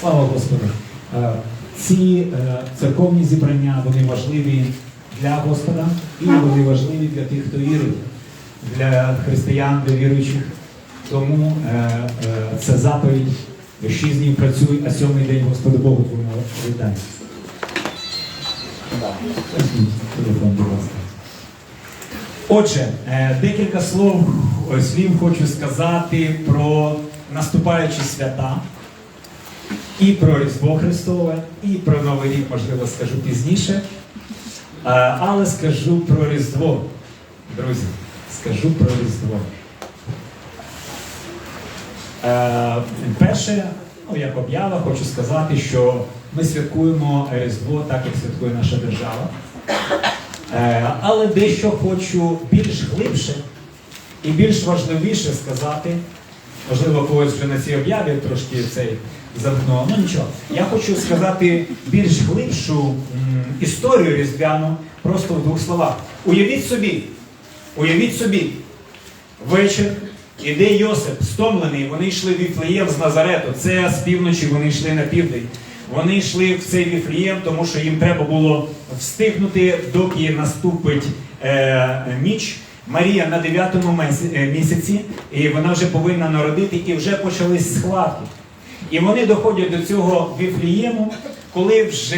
Слава Господу! Ці е, церковні зібрання вони важливі для Господа і вони важливі для тих, хто вірить, для християн, для віруючих. Тому е, е, це заповідь. Шість днів працюй, а сьомий день Господу Богу твоєму віддай. Ласка. Отже, декілька слов, слів хочу сказати про наступаючі свята, і про Різдво Христове, і про Новий рік, можливо, скажу пізніше. Е, Але скажу про Різдво. Друзі, скажу про Різдво. Е, Перше, ну як об'ява, хочу сказати, що ми святкуємо Різдво так, як святкує наша держава. Е, Але дещо хочу більш глибше і більш важливіше сказати. Можливо, когось вже на цій об'яві трошки цей замкнуло. Ну нічого. Я хочу сказати більш глибшу історію різдвяну, просто в двох словах. Уявіть собі, уявіть собі, вечір, іде Йосип, стомлений, вони йшли в Віфлеєм з Назарету. Це з півночі вони йшли на південь. Вони йшли в цей Віфлеєм, тому що їм треба було встигнути, доки наступить е, ніч. Марія на 9-му месі- е, місяці, і вона вже повинна народити, і вже почались схватки. І вони доходять до цього Віфлієму, коли вже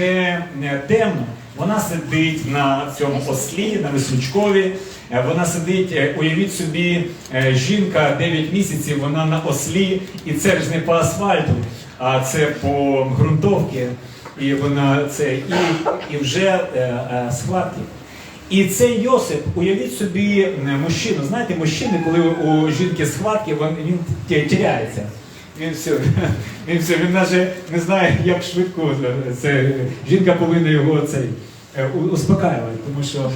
е, темно. Вона сидить на цьому ослі, на веслючкові. Е, Вона сидить, уявіть собі, жінка 9 місяців, вона на ослі, і це ж не по асфальту, а це по ґрунтовці. І вона це і, і вже е, е, схватки. І цей Йосип, уявіть собі е, мужчину. Знаєте, мужчини, коли у жінки схватки, він, він тіряється. Він все, він все, він навіть не знає, як швидко це жінка повинна його цей е, успокаювати, тому що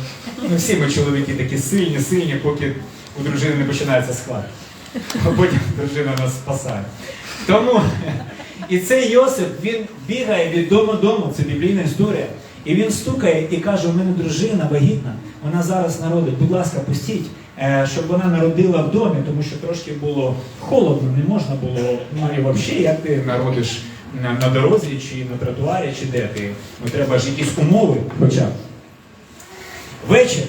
ну, всі ми чоловіки такі сильні, сильні, поки у дружини не починається схватка. А потім дружина нас спасає. Тому і цей Йосип він бігає від дому дому, це біблійна історія. І він стукає і каже: у мене дружина вагітна, вона зараз народить. Будь ласка, пустіть, е, щоб вона народила в домі, тому що трошки було холодно, не можна було. Ну і взагалі, як ти народиш на, на дорозі, чи на тротуарі, чи де ти. Ну треба ж якісь умови, хоча. Вечір.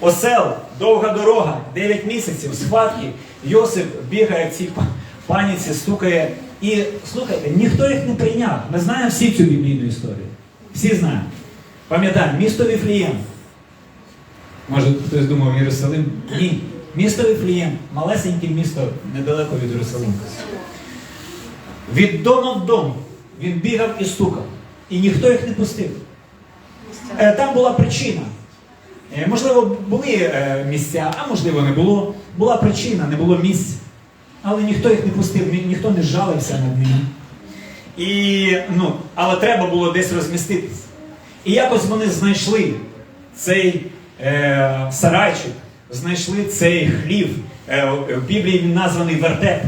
Осел, довга дорога, 9 місяців, схватки. Йосип бігає в цій паніці, стукає. І слухайте, ніхто їх не прийняв. Ми знаємо всі цю біблійну історію. Всі знаємо. Пам'ятаємо, місто Віфлієм. Може, хтось думав Єрусалим? Ні. Місто Віфлієм, малесеньке місто недалеко від Єрусалиму. Від дому в дом він бігав і стукав. І ніхто їх не пустив. Е, Там була причина. Е, Можливо, були е, місця, а можливо, не було. Була причина, не було місць. Але ніхто їх не пустив, ніхто не жалився над ними. І, ну, але треба було десь розміститись. І якось вони знайшли цей е, сарайчик, знайшли цей хлів. Е, в Біблії він названий вертеп.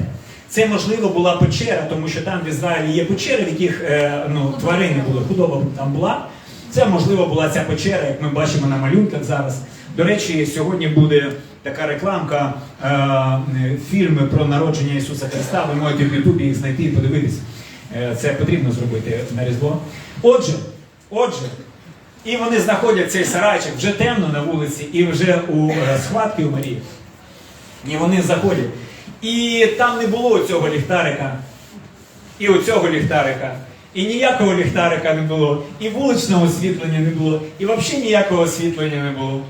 Це, можливо, була печера, тому що там в Ізраїлі є печери, в яких е, ну, тварини були, худоба там була. Це, можливо, була ця печера, як ми бачимо на малюнках зараз. До речі, сьогодні буде така рекламка, е, фільми про народження Ісуса Христа. Ви можете в Ютубі їх знайти і подивитись. Е, Це потрібно зробити на Різдво. Отже, отже, і вони знаходять цей сарайчик вже темно на вулиці, і вже у е, схватки у Марії. І вони заходять. І там не було цього ліхтарика, і оцього ліхтарика, і ніякого ліхтарика не було, і вуличного освітлення не було, і взагалі ніякого освітлення не було.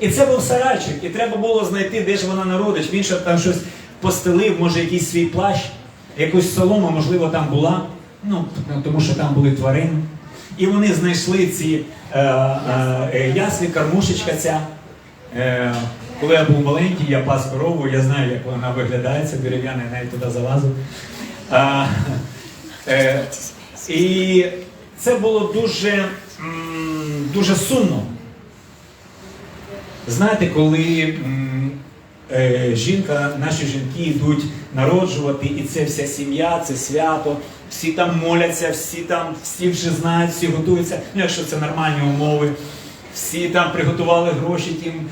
І це був сарайчик, і треба було знайти, де ж вона народить. Він ще там щось постелив, може, якийсь свій плащ, якусь солома, можливо, там була. Ну, тому що там були тварини. І вони знайшли ці е, е, е, яслі, кормушечка ця. Е, коли я був маленький, я пас корову, я знаю, як вона виглядає, це дерев'яна, я навіть туди залазив. А, е, і це було дуже, дуже сумно. Знаєте, коли е, жінка, наші жінки йдуть народжувати, і це вся сім'я, це свято, всі там моляться, всі там, всі вже знають, всі готуються. Ну, якщо це нормальні умови, всі там приготували гроші тим,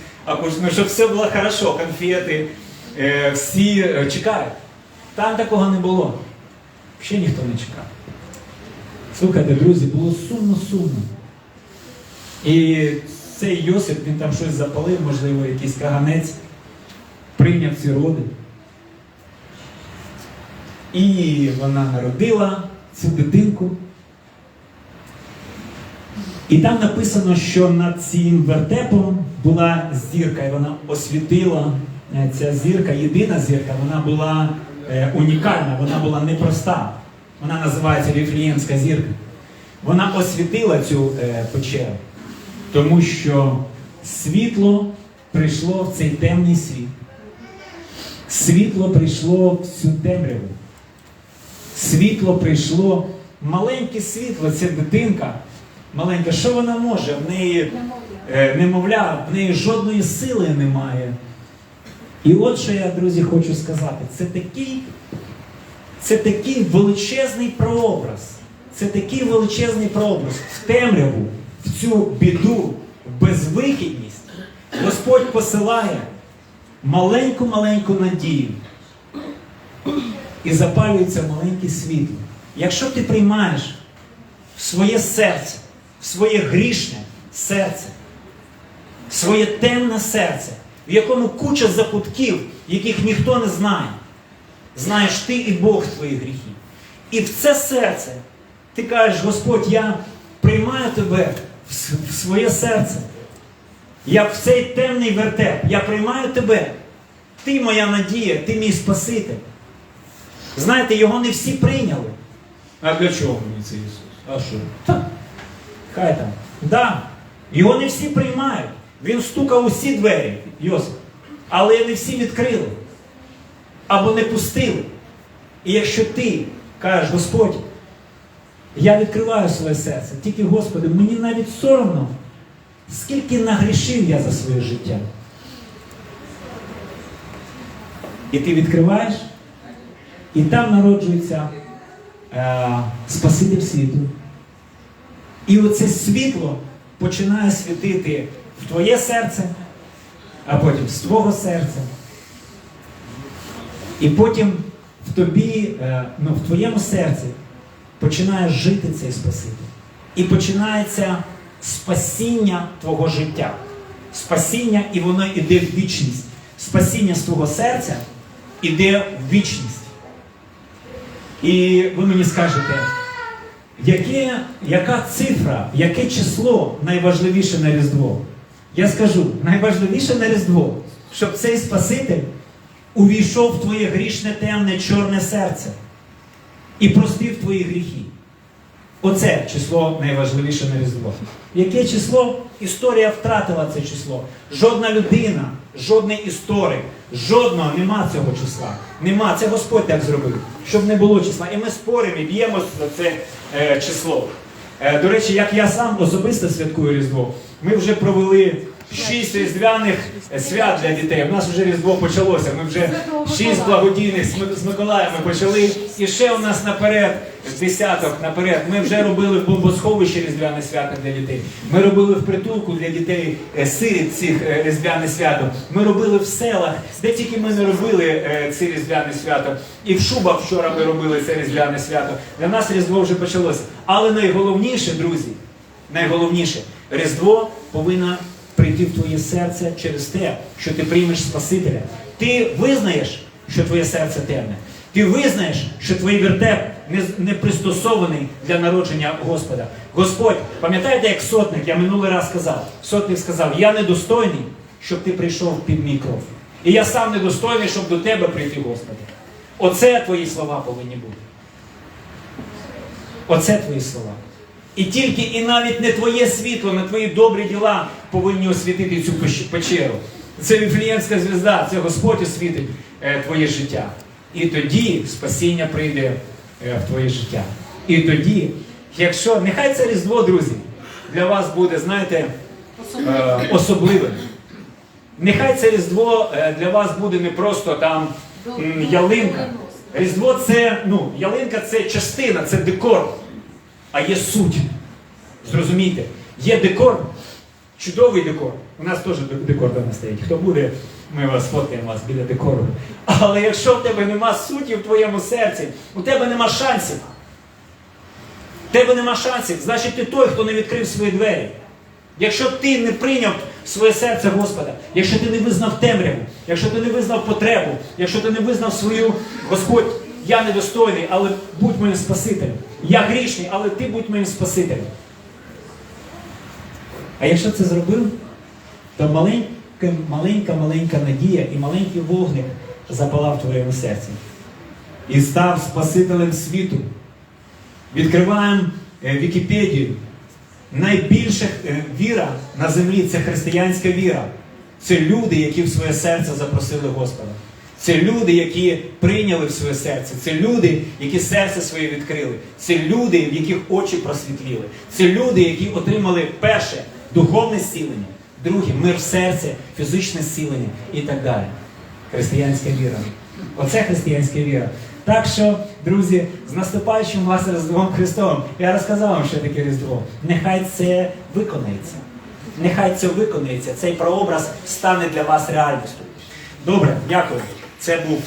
ну, щоб все було хорошо, конфети, е, всі е, чекають. Там такого не було. Ще ніхто не чекав. Слухайте, друзі, було сумно-сумно. І цей Йосип, він там щось запалив, можливо, якийсь каганець, прийняв ці роди. І вона народила цю дитинку. І там написано, що над цим вертепом була зірка, і вона освітила е, ця зірка, єдина зірка, вона була е, унікальна, вона була непроста. Вона називається Віфліємська зірка. Вона освітила цю е, печеру, тому що світло прийшло в цей темний світ. Світло прийшло в цю темряву. Світло прийшло, маленьке світло, це дитинка. Маленька, що вона може? В неї е, немовля, в неї жодної сили немає. І от що я, друзі, хочу сказати, це такий, це такий величезний прообраз. Це такий величезний прообраз в темряву, в цю біду, в безвихідність. Господь посилає маленьку-маленьку надію. І запалюється маленьке світло. Якщо ти приймаєш в своє серце, в своє грішне серце, в своє темне серце, в якому куча запутків, яких ніхто не знає. Знаєш ти і Бог твої гріхи. І в це серце ти кажеш, Господь, я приймаю тебе в своє серце. Я в цей темний вертеп, я приймаю тебе. Ти моя надія, ти мій Спаситель. Знаєте, його не всі прийняли. А для чого мені це Ісус? А що? Та, хай там. Да. Його не всі приймають. Він стукав усі двері, Йосип. Але не всі відкрили. Або не пустили. І якщо ти кажеш, Господь, я відкриваю своє серце, тільки Господи, мені навіть соромно, скільки нагрішив я за своє життя. І ти відкриваєш, і там народжується е, Спаситель світу. І оце світло починає світити в твоє серце, а потім з твого серця. І потім в тобі, е, ну, в твоєму серці починає жити цей Спаситель. І починається спасіння твого життя. Спасіння, і воно йде в вічність. Спасіння з твого серця іде в вічність. І ви мені скажете, яке, яка цифра, яке число найважливіше на Різдво? Я скажу, найважливіше на Різдво, щоб цей Спаситель увійшов в твоє грішне, темне, чорне серце і простив твої гріхи. Оце число найважливіше на Різдво. Яке число? Історія втратила це число. Жодна людина, жодний історик, жодного нема цього числа. Нема. Це Господь так зробив, щоб не було числа. І ми споримо і б'ємося за це е, число. Е, до речі, як я сам особисто святкую Різдво, ми вже провели шість різдвяних свят для дітей. У нас вже Різдво почалося. Ми вже шість благодійних з Ми- Миколаєм ми почали. І ще у нас наперед десяток наперед. Ми вже робили в бомбосховищі різдвяне свято для дітей. Ми робили в притулку для дітей е, сиріт цих е, різдвяне свято. Ми робили в селах, де тільки ми не робили е, це різдвяне свято. І в шубах вчора ми робили це різдвяне свято. Для нас Різдво вже почалося. Але найголовніше, друзі, найголовніше, Різдво повинно прийти в твоє серце через те, що ти приймеш Спасителя. Ти визнаєш, що твоє серце темне. Ти визнаєш, що твій вертеп не, пристосований для народження Господа. Господь, пам'ятаєте, як сотник, я минулий раз сказав, сотник сказав, я недостойний, щоб ти прийшов під мій кров. І я сам недостойний, щоб до тебе прийти, Господи. Оце твої слова повинні бути. Оце твої слова. І тільки і навіть не твоє світло, не твої добрі діла повинні освітити цю печеру. Це Віфліємська звізда, це Господь освітить е, твоє життя. І тоді спасіння прийде е, в твоє життя. І тоді, якщо нехай це Різдво, друзі, для вас буде, знаєте, е, особливим. Нехай це Різдво для вас буде не просто там ялинка. Різдво це, ну, ялинка це частина, це декор, а є суть. Зрозумійте, є декор, чудовий декор. У нас теж декор там стоїть. Хто буде Ми вас фоткаємо вас біля декору. Але якщо в тебе нема суті в твоєму серці, у тебе нема шансів. В тебе нема шансів, значить ти той, хто не відкрив свої двері. Якщо ти не прийняв своє серце Господа, якщо ти не визнав темряву, якщо ти не визнав потребу, якщо ти не визнав свою Господь, я недостойний, але будь моїм Спасителем. Я грішний, але ти будь моїм Спасителем. А якщо це зробив, то маленька, маленька, маленька надія і маленький вогник запалав в твоєму серці. І став Спасителем світу. Відкриваємо е, Вікіпедію. Найбільша е, віра на землі це християнська віра. Це люди, які в своє серце запросили Господа. Це люди, які прийняли в своє серце. Це люди, які серце своє відкрили. Це люди, в яких очі просвітліли. Це люди, які отримали перше духовне зцілення, друге мир в серці, фізичне зцілення і так далі. Християнська віра. Оце християнська віра. Так що, друзі, з наступаючим вас Різдвом Христовим, я розказав вам, що таке Різдво. Нехай це виконається. Нехай це виконається. Цей прообраз стане для вас реальністю. Добре, дякую. Це був